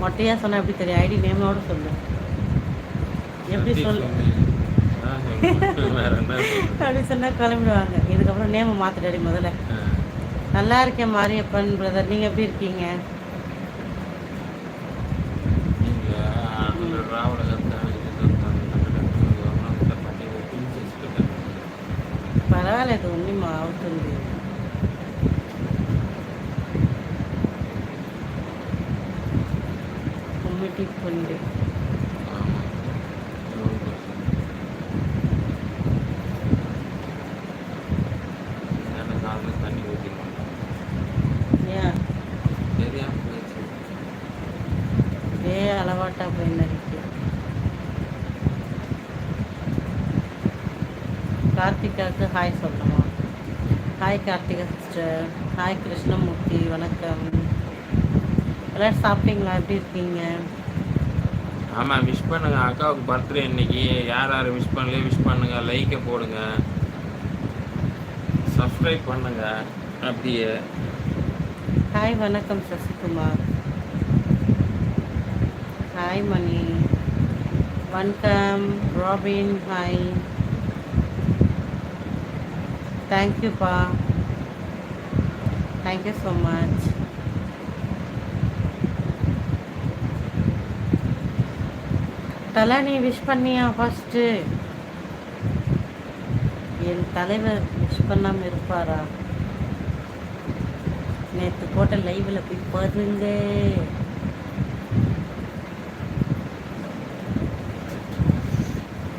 மொட்டையா சொன்னா எப்படி தெரியும்? ஐடி நேமோட சொல்லு. எப்படி சொல்லு? அப்படி சொன்னா கிளம்பிடுவாங்க. இதுக்கப்புறம் நேம மாத்திட்டாடி முதல்ல. நல்லா இருக்கேன் மாரியப்பன் பிரதர் நீங்க எப்படி இருக்கீங்க? நீங்க அந்த ராவணகத்தை இதுதான் உண்டு அளவாட்டா போயின்னு இருக்கு? கார்த்திகாவுக்கு ஹாய் சொல்லணுமா? Hi Karthika sister. Hi Krishnamurthy வணக்கம். எல்லோரும் சாப்பிட்டீங்களா? எப்படி இருக்கீங்க? ஆமாம் விஷ் பண்ணுங்க. அக்காவுக்கு பர்த்டே இன்னைக்கு யார் யார் விஷ் பண்ணலையோ விஷ் பண்ணுங்க. லைக்கை போடுங்க. சப்ஸ்கிரைப் பண்ணுங்க. அப்படியே. ஹாய் வணக்கம் சசிகுமார். ஹாய் மணி. வணக்கம் ராபின் ஹாய் தேங்க்யூப்பா தேங்க்யூ ஸோ மச் தலை நீ விஷ் பண்ணியா ஃபஸ்ட்டு என் தலைவர் விஷ் பண்ணாமல் இருப்பாரா? நேற்று போட்ட லைவில் போய் பாருங்க.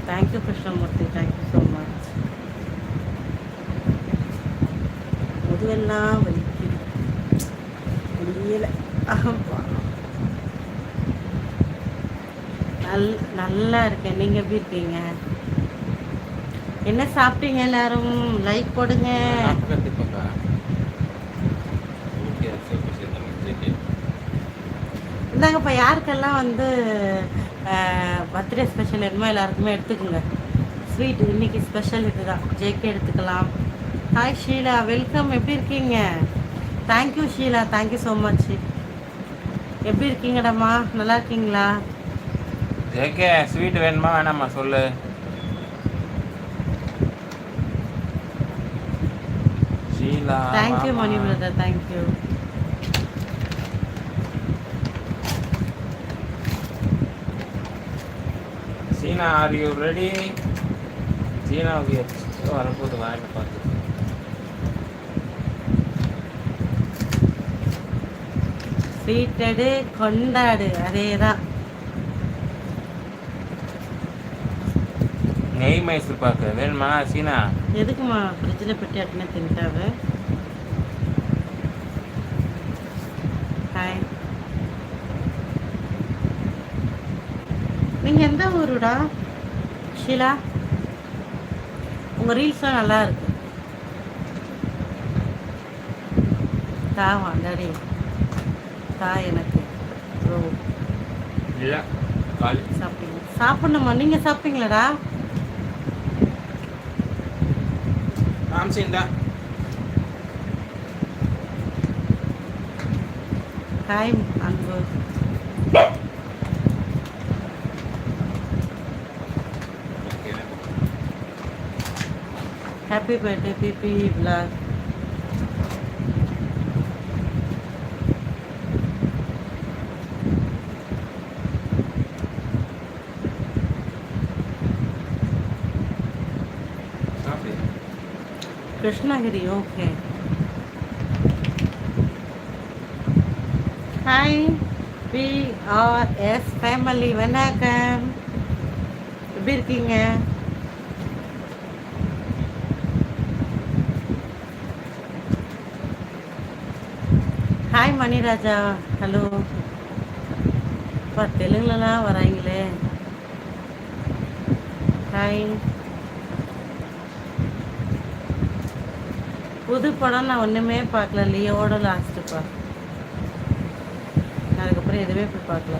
Thank you Krishnamurthy. Thank you so much முதுவெல்லாம் வலிக்குது. முடியலை. ஆமா. நல் நல்லா இருக்கேன். நீங்கள் எப்படி இருக்கீங்க? என்ன சாப்பிட்டீங்க எல்லாரும்? லைக் போடுங்க. இந்தாங்கப்பா யாருக்கெல்லாம் வந்து பர்த்டே ஸ்பெஷல் என்னமோ எல்லாருக்குமே எடுத்துக்கோங்க. ஸ்வீட் இன்னைக்கு ஸ்பெஷல் இதுதான். ஜேகே எடுத்துக்கலாம். ஹாய் ஷீலா. வெல்கம் எப்படி இருக்கீங்க? Thank you Sheela. Thank you so much எப்படி இருக்கீங்கடாம்மா நல்லா இருக்கீங்களா? ஜேகே ஸ்வீட் வேணுமா வேணாமா சொல்லு. Sheela thank you. Mani brother thank you China are you ready சீனாவுக்கு எப்போ வரப்போது வாங்க பார்த்து. ஸ்வீட் கொண்டாடு அதே தான் நெய் மைசூர் பாக்கு வேணுமா சீனா? எதுக்குமா ஃப்ரிட்ஜில் பெட்டி அட்டினா தின்ட்டாவ ஹாய் நீங்கள் எந்த ஊருடா? ஷீலா? உங்கள் ரீல்ஸ்லாம் நல்லா இருக்கு. தாவா டாடி தா எனக்கு. ப்ரோ இல்லை சாப்பிட்டீங்க சாப்பிடணுமா? நீங்கள் சாப்பிட்டீங்களாடா? I'm seeing that. Hi, Anvo. Happy birthday, PP Vlog. Krishnagiri okay hi BRS family வணக்கம். எப்படி இருக்கீங்க? ஹாய் மணிராஜா. ஹலோ இப்போ தெலுங்குலலாம் வராங்களே. ஹாய் புது படம் நான் ஒன்றுமே பார்க்கல. லியோட லாஸ்ட்டுப்பா அதுக்கப்புறம் எதுவுமே போய் பார்க்கல.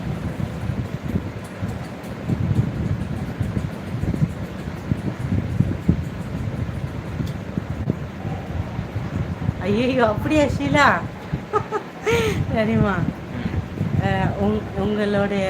ஐயோ அப்படியா ஷீலா? சரிம்மா. உங் உங்களுடைய